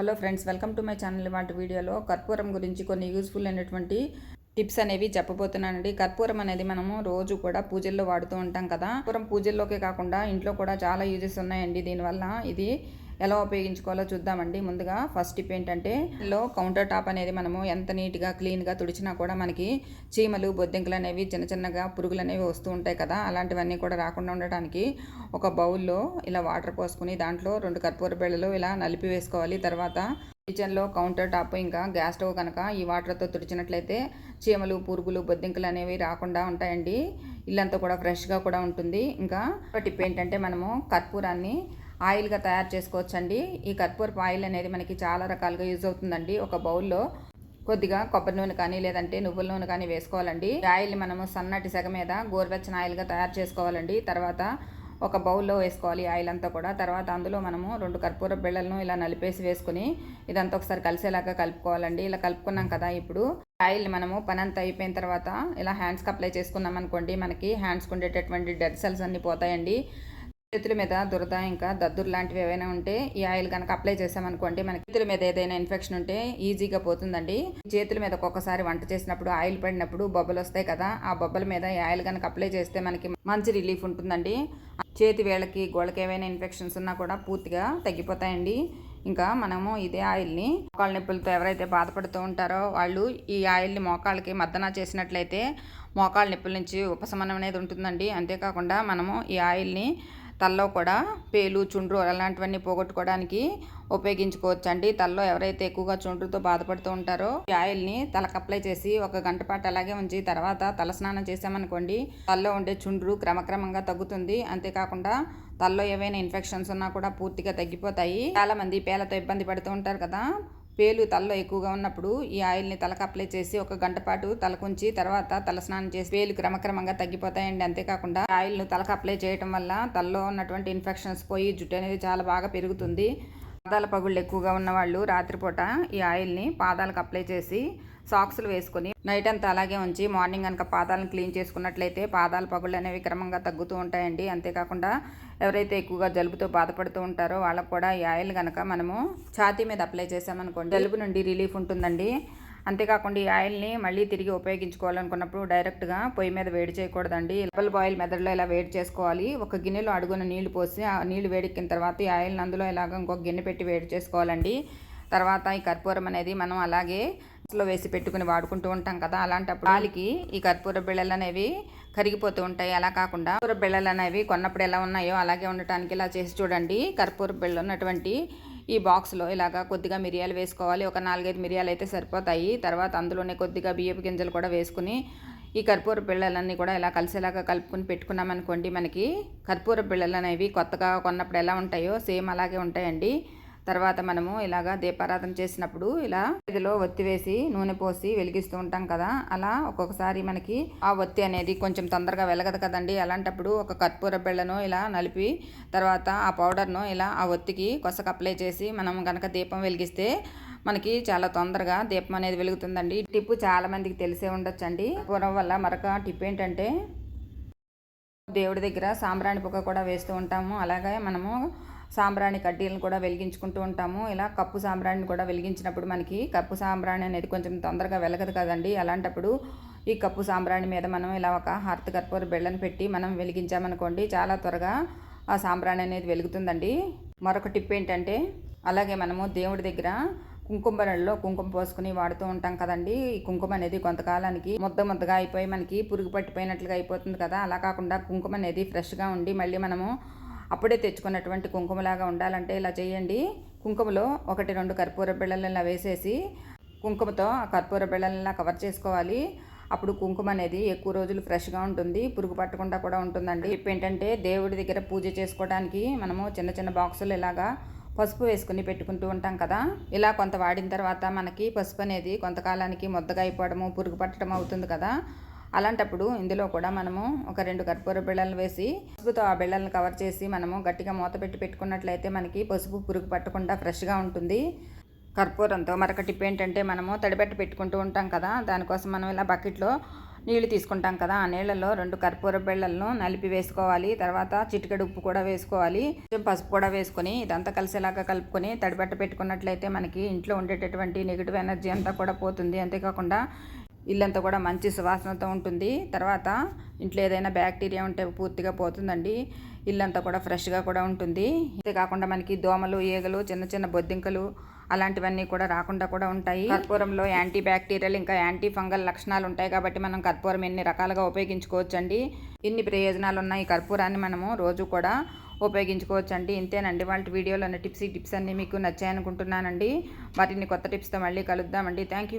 Hello friends welcome to my channel ఇవాటి వీడియోలో కర్పూరం గురించి కొన్ని యూస్ఫుల్ అయినటువంటి టిప్స్ అనేవి చెప్పబోతున్నానండి. కర్పూరం అనేది మనము రోజు కూడా పూజల్లో వాడుతూ ఉంటాం కదా. కర్పూరం పూజల్లోకే కాకుండా ఇంట్లో కూడా చాలా యూజెస్ ఉన్నాయండి దీనివల్ల. ఇది ఎలా ఉపయోగించుకోవాలో చూద్దామండి. ముందుగా ఫస్ట్ టిప్ ఏంటంటే లో కౌంటర్ టాప్ అనేది మనము ఎంత నీట్గా క్లీన్గా తుడిచినా కూడా మనకి చీమలు బొద్దింకలు అనేవి చిన్న చిన్నగా పురుగులు అనేవి వస్తూ ఉంటాయి కదా. అలాంటివన్నీ కూడా రాకుండా ఉండటానికి ఒక బౌల్లో ఇలా వాటర్ పోసుకుని దాంట్లో రెండు కర్పూర బిళ్ళలు ఇలా నలిపి వేసుకోవాలి. తర్వాత కిచెన్లో కౌంటర్ టాప్ ఇంకా గ్యాస్ స్టవ్ కనుక ఈ వాటర్తో తుడిచినట్లయితే చీమలు పురుగులు బొద్దింకలు అనేవి రాకుండా ఉంటాయండి. ఇల్లంతా కూడా ఫ్రెష్గా కూడా ఉంటుంది. ఇంకా టిప్ ఏంటంటే మనము కర్పూరాన్ని ఆయిల్గా తయారు చేసుకోవచ్చండి. ఈ కర్పూరపు ఆయిల్ అనేది మనకి చాలా రకాలుగా యూజ్ అవుతుందండి. ఒక బౌల్లో కొద్దిగా కొబ్బరి నూనె కానీ లేదంటే నువ్వుల నూనె కానీ వేసుకోవాలండి. ఆయిల్ ఆయిల్ని మనము సన్నటి సెగ మీద గోరువెచ్చని ఆయిల్గా తయారు చేసుకోవాలండి. తర్వాత ఒక బౌల్లో వేసుకోవాలి ఆయిల్ అంతా కూడా. తర్వాత అందులో మనము రెండు కర్పూర బిళ్ళలను ఇలా నలిపేసి వేసుకుని ఇదంతా ఒకసారి కలిసేలాగా కలుపుకోవాలండి. ఇలా కలుపుకున్నాం కదా ఇప్పుడు. ఆయిల్ మనము పని అంతా అయిపోయిన తర్వాత ఇలా హ్యాండ్స్కి అప్లై చేసుకున్నాం అనుకోండి మనకి హ్యాండ్స్కి ఉండేటటువంటి డెడ్ సెల్స్ అన్నీ పోతాయండి. చేతుల మీద దురద ఇంకా దద్దురు లాంటివి ఏవైనా ఉంటే ఈ ఆయిల్ కనుక అప్లై చేసామనుకోండి మన చేతుల మీద ఏదైనా ఇన్ఫెక్షన్ ఉంటే ఈజీగా పోతుందండి. చేతుల మీద ఒక్కొక్కసారి వంట చేసినప్పుడు ఆయిల్ పడినప్పుడు బొబ్బలు వస్తాయి కదా ఆ బొబ్బల మీద ఈ ఆయిల్ కనుక అప్లై చేస్తే మనకి మంచి రిలీఫ్ ఉంటుందండి. చేతి వేళ్ళకి గోళ్ళకి ఏవైనా ఇన్ఫెక్షన్స్ ఉన్నా కూడా పూర్తిగా తగ్గిపోతాయండి. ఇంకా మనము ఇదే ఆయిల్ని మోకాళ్ళ నొప్పులతో ఎవరైతే బాధపడుతూ ఉంటారో వాళ్ళు ఈ ఆయిల్ని మోకాళ్ళకి మద్దన చేసినట్లయితే మోకాళ్ళ నొప్పుల నుంచి ఉపశమనం అనేది ఉంటుందండి. అంతేకాకుండా మనము ఈ ఆయిల్ని తల్లో కూడా పేలు చుండ్రు అలాంటివన్నీ పోగొట్టుకోవడానికి ఉపయోగించుకోవచ్చు అండి తల్లో ఎవరైతే ఎక్కువగా చుండ్రుతో బాధపడుతూ ఉంటారో ఈ ఆయిల్ని తలకు అప్లై చేసి ఒక గంట పాటు అలాగే ఉంచి తర్వాత తలస్నానం చేసామనుకోండి తల్లో ఉండే చుండ్రు క్రమక్రమంగా తగ్గుతుంది. అంతేకాకుండా తల్లో ఏవైనా ఇన్ఫెక్షన్స్ ఉన్నా కూడా పూర్తిగా తగ్గిపోతాయి. చాలా మంది పేలతో ఇబ్బంది పడుతూ ఉంటారు కదా పేలు తలలో ఎక్కువగా ఉన్నప్పుడు ఈ ఆయిల్ని తలకు అప్లై చేసి ఒక గంట పాటు తలకుంచి తర్వాత తల స్నానం చేసి పేలు క్రమక్రమంగా తగ్గిపోతాయండి. అంతేకాకుండా ఆయిల్ను తలకు అప్లై చేయటం వల్ల తలలో ఉన్నటువంటి ఇన్ఫెక్షన్స్ పోయి జుట్టు అనేది చాలా బాగా పెరుగుతుంది. పాదాల పగుళ్ళు ఎక్కువగా ఉన్నవాళ్ళు రాత్రిపూట ఈ ఆయిల్ని పాదాలకు అప్లై చేసి సాక్స్లు వేసుకొని నైట్ అంతా అలాగే ఉంచి మార్నింగ్ కనుక పాదాలను క్లీన్ చేసుకున్నట్లయితే పాదాల పగుళ్ళు అనేవి క్రమంగా తగ్గుతూ ఉంటాయండి. అంతేకాకుండా ఎవరైతే ఎక్కువగా జలుబుతో బాధపడుతూ ఉంటారో వాళ్ళకు కూడా ఈ ఆయిల్ కనుక మనము ఛాతీ మీద అప్లై చేసామనుకోండి జలుబు నుండి రిలీఫ్ ఉంటుందండి. అంతేకాకుండా ఈ ఆయిల్ని మళ్ళీ తిరిగి ఉపయోగించుకోవాలనుకున్నప్పుడు డైరెక్ట్గా పొయ్యి మీద వేడి చేయకూడదండి. డబల్ బాయిల్ మెదడులో ఇలా వేడి చేసుకోవాలి. ఒక గిన్నెలో అడుగున నీళ్ళు పోసి ఆ నీళ్ళు వేడెక్కిన తర్వాత ఈ ఆయిల్ని అందులో ఇలాగ ఇంకొక గిన్నె పెట్టి వేడి చేసుకోవాలండి. తర్వాత ఈ కర్పూరం అనేది మనం అలాగే లో వేసి పెట్టుకుని వాడుకుంటూ ఉంటాం కదా అలాంటప్పుడు వాళ్ళకి ఈ కర్పూర బిళ్ళలు అనేవి కరిగిపోతూ ఉంటాయి. అలా కాకుండా కర్పూర బిళ్ళలు అనేవి కొన్నప్పుడు ఎలా ఉన్నాయో అలాగే ఉండటానికి ఇలా చేసి చూడండి. కర్పూర బిళ్ళ ఉన్నటువంటి ఈ బాక్స్లో ఇలాగా కొద్దిగా మిరియాలు వేసుకోవాలి. ఒక నాలుగైదు మిరియాలు అయితే సరిపోతాయి. తర్వాత అందులోనే కొద్దిగా బియ్యపు గింజలు కూడా వేసుకుని ఈ కర్పూర పిల్లలన్నీ కూడా ఇలా కలిసేలాగా కలుపుకొని పెట్టుకున్నామనుకోండి మనకి కర్పూర పిల్లలు అనేవి కొత్తగా కొన్నప్పుడు ఎలా ఉంటాయో సేమ్ అలాగే ఉంటాయండి. తర్వాత మనము ఇలాగా దీపారాధన చేసినప్పుడు ఇలా ఇదిలో ఒత్తి వేసి నూనె పోసి వెలిగిస్తూ ఉంటాం కదా అలా ఒక్కొక్కసారి మనకి ఆ ఒత్తి అనేది కొంచెం తొందరగా వెలగదు కదండి. అలాంటప్పుడు ఒక కర్పూర బిళ్ళను ఇలా నలిపి తర్వాత ఆ పౌడర్ను ఇలా ఆ ఒత్తికి కొసకు అప్లై చేసి మనం కనుక దీపం వెలిగిస్తే మనకి చాలా తొందరగా దీపం అనేది వెలుగుతుందండి. టిప్పు చాలా మందికి తెలిసే ఉండొచ్చండి. పూర్వం వల్ల మరొక టిప్ ఏంటంటే దేవుడి దగ్గర సాంబ్రాణి పొగ కూడా వేస్తూ ఉంటాము. అలాగే మనము సాంబ్రాణి కడ్డీలను కూడా వెలిగించుకుంటూ ఉంటాము. ఇలా కప్పు సాంబ్రాణిని కూడా వెలిగించినప్పుడు మనకి కప్పు సాంబ్రాణి అనేది కొంచెం తొందరగా వెలగదు కదండి. అలాంటప్పుడు ఈ కప్పు సాంబ్రాణి మీద మనం ఇలా ఒక హర్త్ కర్పూర బెళ్ళని పెట్టి మనం వెలిగించామనుకోండి చాలా త్వరగా ఆ సాంబ్రాణి అనేది వెలుగుతుందండి. మరొక టిప్ ఏంటంటే అలాగే మనము దేవుడి దగ్గర కుంకుమ బెళ్ళలో కుంకుమ పోసుకుని వాడుతూ ఉంటాం కదండి. ఈ కుంకుమ అనేది కొంతకాలానికి ముద్ద ముద్దగా అయిపోయి మనకి పురుగు పట్టిపోయినట్లుగా అయిపోతుంది కదా. అలా కాకుండా కుంకుమ అనేది ఫ్రెష్గా ఉండి మళ్ళీ మనము అప్పుడే తెచ్చుకున్నటువంటి కుంకుమలాగా ఉండాలంటే ఇలా చేయండి. కుంకుమలో ఒకటి రెండు కర్పూర బిళ్ళలు ఇలా వేసేసి కుంకుమతో ఆ కర్పూర బిళ్ళలా కవర్ చేసుకోవాలి. అప్పుడు కుంకుమ అనేది ఎక్కువ రోజులు ఫ్రెష్గా ఉంటుంది పురుగు పట్టకుండా కూడా ఉంటుందండి. ఇప్పుడు ఏంటంటే దేవుడి దగ్గర పూజ చేసుకోవడానికి మనము చిన్న చిన్న బాక్సులు ఇలాగా పసుపు వేసుకుని పెట్టుకుంటూ ఉంటాం కదా. ఇలా కొంత వాడిన తర్వాత మనకి పసుపు అనేది కొంతకాలానికి ముద్దగా అయిపోవడము పురుగు పట్టడం అవుతుంది కదా. అలాంటప్పుడు ఇందులో కూడా మనము ఒక రెండు కర్పూర బిళ్ళలు వేసి పసుపుతో ఆ బిళ్ళలను కవర్ చేసి మనము గట్టిగా మూత పెట్టి పెట్టుకున్నట్లయితే మనకి పసుపు పురుగు పట్టకుండా ఫ్రెష్గా ఉంటుంది. కర్పూరంతో మరొక టిప్ ఏంటంటే మనము తడిపెట్టి పెట్టుకుంటూ ఉంటాం కదా దానికోసం మనం ఇలా బకెట్లో నీళ్ళు తీసుకుంటాం కదా ఆ నీళ్ళలో రెండు కర్పూర బిళ్ళలను నలిపి వేసుకోవాలి. తర్వాత చిటికెడు ఉప్పు కూడా వేసుకోవాలి. కొంచెం పసుపు కూడా వేసుకొని ఇదంతా కలిసేలాగా కలుపుకొని తడిబట్ట పెట్టుకున్నట్లయితే మనకి ఇంట్లో ఉండేటటువంటి నెగిటివ్ ఎనర్జీ అంతా కూడా పోతుంది. అంతేకాకుండా ఇల్లంతా కూడా మంచి సువాసనతో ఉంటుంది. తర్వాత ఇంట్లో ఏదైనా బ్యాక్టీరియా ఉంటే పూర్తిగా పోతుందండి. ఇల్లంతా కూడా ఫ్రెష్గా కూడా ఉంటుంది. అంతేకాకుండా మనకి దోమలు ఈగలు చిన్న చిన్న బొద్దింకలు అలాంటివన్నీ కూడా రాకుండా కూడా ఉంటాయి. కర్పూరంలో యాంటీ బ్యాక్టీరియల్ ఇంకా యాంటీ ఫంగల్ లక్షణాలు ఉంటాయి కాబట్టి మనం కర్పూరం ఎన్ని రకాలుగా ఉపయోగించుకోవచ్చండి. ఇన్ని ప్రయోజనాలు ఉన్నాయి కర్పూరాన్ని మనము రోజు కూడా ఉపయోగించుకోవచ్చండి. ఇంతేనండి. వాళ్ళ వీడియోలో ఉన్న టిప్స్ ఈ టిప్స్ అన్నీ మీకు నచ్చాయనుకుంటున్నానండి. వాటిని కొత్త టిప్స్తో మళ్ళీ కలుద్దామండి. Thank you.